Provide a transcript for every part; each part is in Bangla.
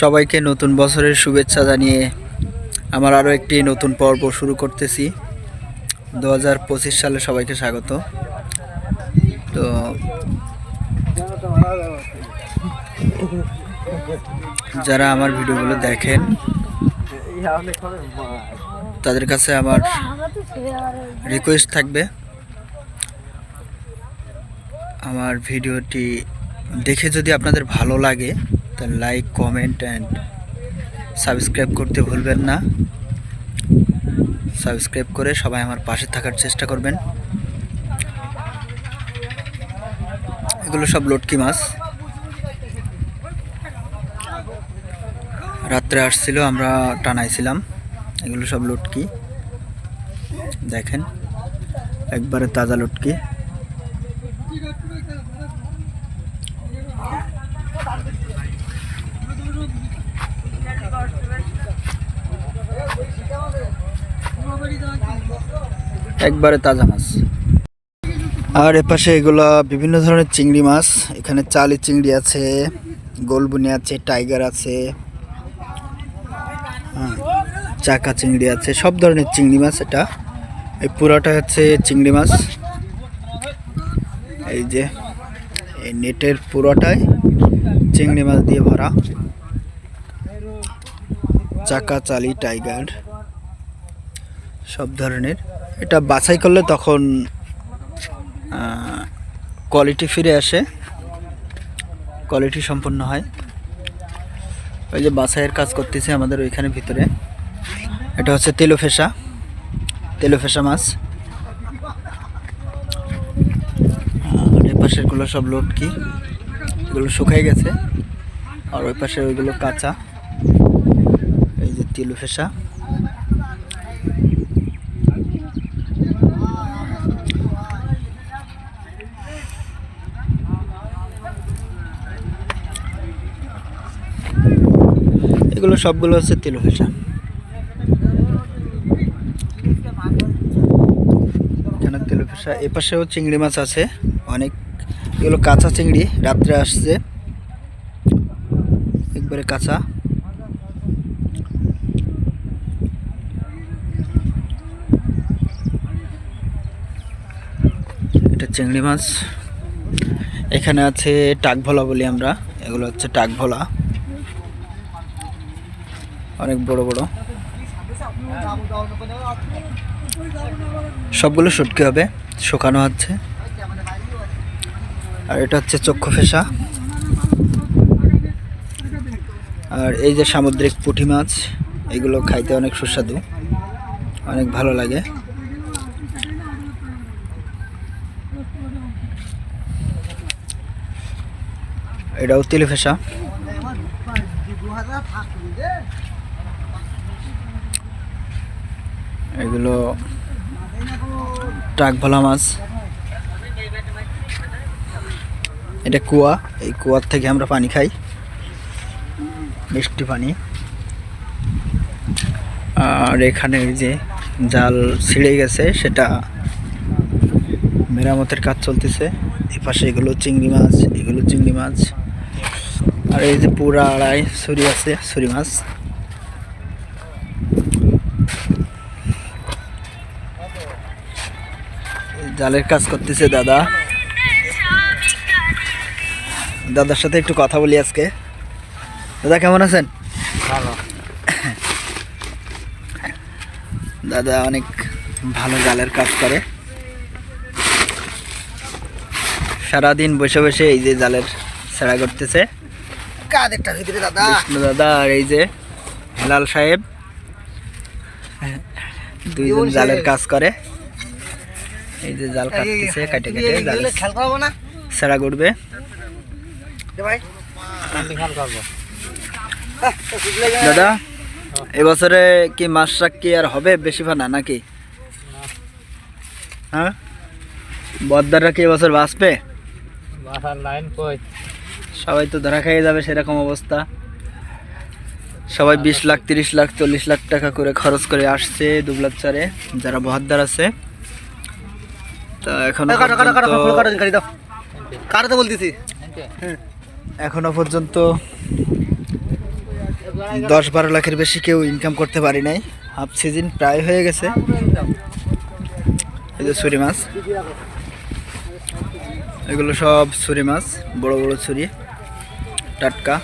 সবাইকে নতুন বছরের শুভেচ্ছা জানিয়ে আমার আরও একটি নতুন পর্ব শুরু করতেছি। দু হাজার পঁচিশ সালে সবাইকে স্বাগত। তো যারা আমার ভিডিওগুলো দেখেন, তাদের কাছে আমার রিকোয়েস্ট থাকবে। আমার ভিডিওটি দেখে যদি আপনাদের ভালো লাগে তাহলে লাইক কমেন্ট অ্যান্ড সাবস্ক্রাইব করতে ভুলবেন না। সাবস্ক্রাইব করে সবাই আমার পাশে থাকার চেষ্টা করবেন। এগুলো সব লটকি মাছ। রাত্রে আসছিল, আমরা টানাইছিলাম। এগুলো সব লটকি। দেখেন, একবারে তাজা লটকি। একবারে তাজা মাছ। আর এপাশে এগুলো বিভিন্ন ধরনের চিংড়ি মাছ। এখানে চালি চিংড়ি আছে গোলবুনি আছে টাইগার আছে হ্যাঁ, চাকা চিংড়ি আছে সব ধরনের চিংড়ি মাছ এটা। এই পুরোটা হচ্ছে চিংড়ি মাছ। এই যে এই নেটের পুরোটাই চিংড়ি মাছ দিয়ে ভরা। চাকা চালি টাইগার সব ধরনের। এটা বাছাই করলে তখন কোয়ালিটি ফিরে আসে কোয়ালিটি সম্পন্ন হয়। ওই যে বাছাইয়ের কাজ করতেছে আমাদের ওইখানে ভিতরে। এটা হচ্ছে তেলোফেসা তেলোফেসা মাছ। আর পাশেরগুলো সব লটকি, এগুলো শুকাই গেছে। আর ওই পাশের ওইগুলো কাঁচা। এই যে তেলোফেসা এগুলো সবগুলো হচ্ছে তেল তেলফেসা এখানে তেলফেসা এ পাশেও চিংড়ি মাছ আছে, অনেক। এগুলো কাঁচা চিংড়ি, রাত্রে আসছে। একবারে কাঁচা। এটা চিংড়ি মাছ। এখানে আছে টাক ভোলা বলি আমরা। এগুলো হচ্ছে টাক ভোলা অনেক বড় বড়। সবগুলো শুটকি হবে, শুকানো হচ্ছে। আর এটা হচ্ছে চক্ষু ফেসা। আর এই যে সামুদ্রিক পুঁটি মাছ, এগুলো খাইতে অনেক সুস্বাদু, অনেক ভালো লাগে। এটাও তেলে ফেসা। এগুলো টাক ভোলা মাছ। এটা কুয়া। এই কুয়ার থেকে আমরা পানি খাই। মিষ্টি পানি। আর এখানে যে জাল ছিঁড়ে গেছে, সেটা মেরামতের কাজ চলতেছে। এপাশে এগুলো চিংড়ি মাছ, এগুলো চিংড়ি মাছ। আর এই যে পুরা আড়াই ছুরি আছে, ছুরি মাছ। জালের কাজ করতেছে দাদা। দাদার সাথে একটু কথা বলি আজকে। দাদা কেমন আছেন? ভালো। দাদা অনেক ভালো জালের কাজ করে। সারাদিন বসে বসে এই যে জালের সেরা করতেছে। কাদেরটা ভিতরে দাদা? দাদা আর এই যে হেলাল সাহেব। দুইজন। জালের কাজ করে। এই যে জাল কাটতেছে কাটে কেটে জাল। খেয়াল করব না? সেরা করব। দাদা এবছরে কি মাছ শাক কি আর হবে বেশি ফানা নাকি? হ্যাঁ? বদ্দাররা কি এবছর বাঁচবে? বাসার লাইন কই? সবাই তো ধরা খেয়ে যাবে সেরকম অবস্থা। সবাই বিশ লাখ তিরিশ লাখ চল্লিশ লাখ টাকা করে খরচ করে আসছে দুবলার চারে যারা বহাদ্দার আছে। তা এখনও পর্যন্ত- কাটাতে বলতেছি। এখনও পর্যন্ত দশ বারো লাখের বেশি কেউ ইনকাম করতে পারি নাই। হাফ সিজন প্রায় হয়ে গেছে। এই যে ছুরি মাছ। এগুলো সব ছুরি মাছ বড় বড় ছুরি। টাটকা।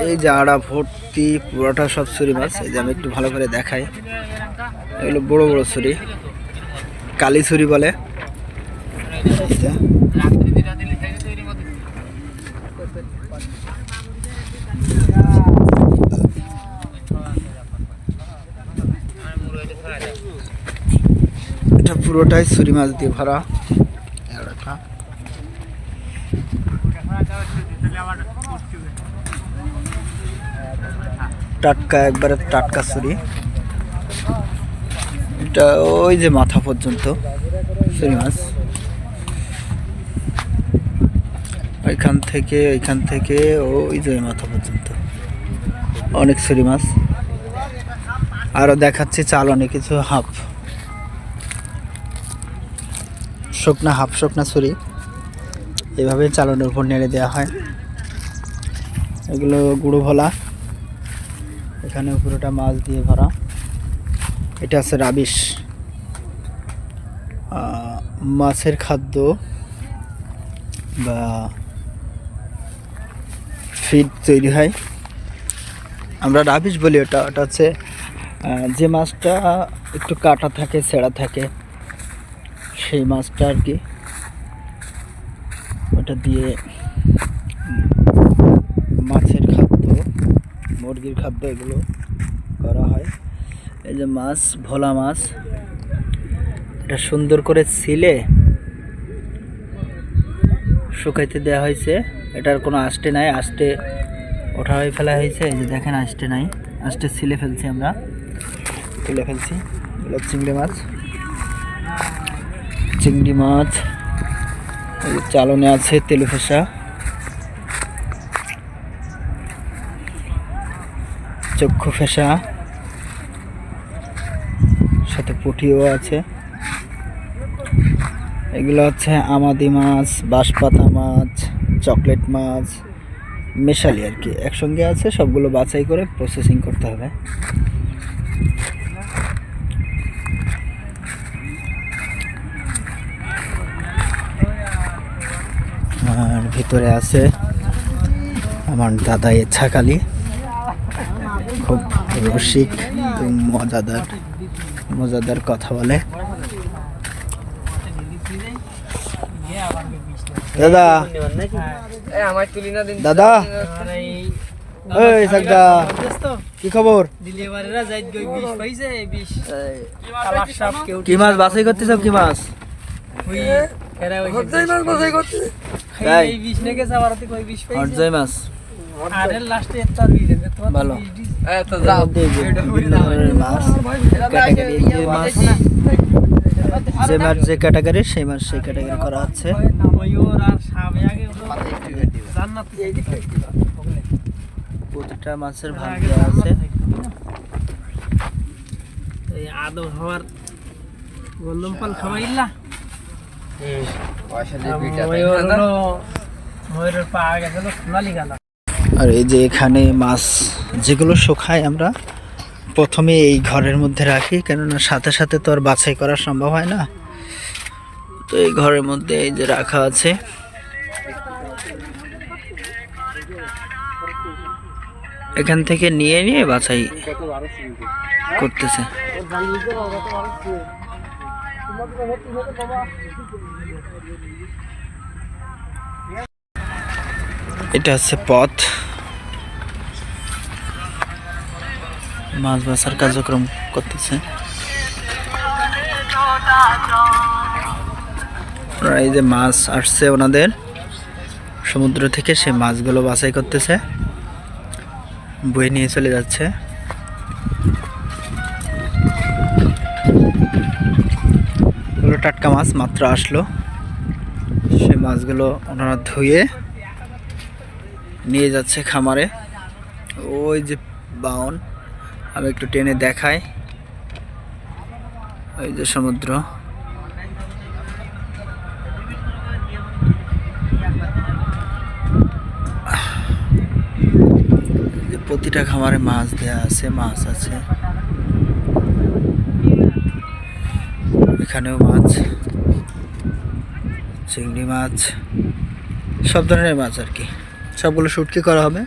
এই যে আড়া ভর্তি পুরোটা সব ছুরি মাছ। এই যে আমি একটু ভালো করে দেখাই। এগুলো বড় বড় ছুরি। কালি ছুরি বলে। এটা পুরোটাই ছুরি মাছ দিয়ে ভরা। টাটকা একবারে টাটকা ছুরি। এটা ওই যে মাথা পর্যন্ত ছুরি মাছ। ওইখান থেকে ওইখান থেকে ওই যে মাথা পর্যন্ত। অনেক ছুরি মাছ। আরও দেখাচ্ছি অনেক কিছু হাফ। শুকনা হাফ, শুকনা ছুরি। এভাবে চালনের উপর নেড়ে দেওয়া হয়। এগুলো গুঁড়ো ভোলা। এখানে পুরোটা মাছ দিয়ে ভরা। এটা আছে রাবিশ। মাছের খাদ্য বা ফিড তৈরি হয়। আমরা রাবিশ বলি ওটা ওটা হচ্ছে যে মাছটা একটু কাটা থাকে, ছেঁড়া থাকে, সেই মাছটা আর কি ওটা দিয়ে মাছের খাদ্য, মুরগির খাদ্য এগুলো এই যে মাছ, ভোলা মাছ। এটা সুন্দর করে ছিলে। শুকাইতে দেওয়া হয়েছে। এটার কোনো আষ্টে নাই, আষ্টে ওঠা হয়ে ফেলা হয়েছে। এই যে দেখেন, আষ্টে নাই, আষ্টে ছিলে ফেলছি আমরা। তুলে ফেলছি। চিংড়ি মাছ। চিংড়ি মাছ। চালনে আছে তেলু ফেসা চক্ষু ফেসা পুঁটিও আছে। এগুলো হচ্ছে আমাদি মাছ, বাঁশপাতা মাছ, চকলেট মাছ, মেশালি আর কি। একসঙ্গে আছে, সবগুলো বাছাই করে প্রসেসিং করতে হবে। আর ভিতরে আছে আমার দাদা ইচ্ছাকালী খুব রসিক মজাদার। মজাদার কথা বলে। দাদা। আমার তুলি না দিন দাদা। এই সাকদা কি খবর? কি মাছ বাছাই করতেছ কি মাছ? তাই অর্জয় মাছ। ভালো। যে মাছ যে ক্যাটাগরি সেই মাছ সেই ক্যাটাগরি করা হচ্ছে প্রতিটা মাছের ভাগ দেওয়া আছে আদৌ হওয়ার গন্ধম পাল খাওয়াইলা ময়ূরের পা গেছিল সোনালি গালা। আর এই যে এখানে মাছ যেগুলো শুকায় আমরা প্রথমে এই ঘরের মধ্যে রাখি, কেননা সাথে সাথে তো আর বাছাই করা সম্ভব হয় না। তো এই ঘরের মধ্যে এই যে রাখা আছে। এখান থেকে নিয়ে নিয়ে বাছাই করতেছে। এটা হচ্ছে পথ। মাছ বাছার কার্যক্রম করতেছে। এই যে মাছ আসছে ওনাদের, সমুদ্র থেকে সে মাছগুলো বাছাই করতেছে। বয়ে নিয়ে চলে যাচ্ছে। টাটকা মাছ, মাত্র আসলো। সে মাছগুলো ওনারা ধুয়ে নিয়ে যাচ্ছে খামারে। ওই যে বাউন আমি একটু টেনে দেখাই। ওই যে সমুদ্র। প্রতিটা খামারে মাছ দেয়া আছে, মাছ আছে। এখানেও মাছ, চিংড়ি মাছ, সব ধরনের মাছ আর কি। সবগুলো শুটকি করা হবে।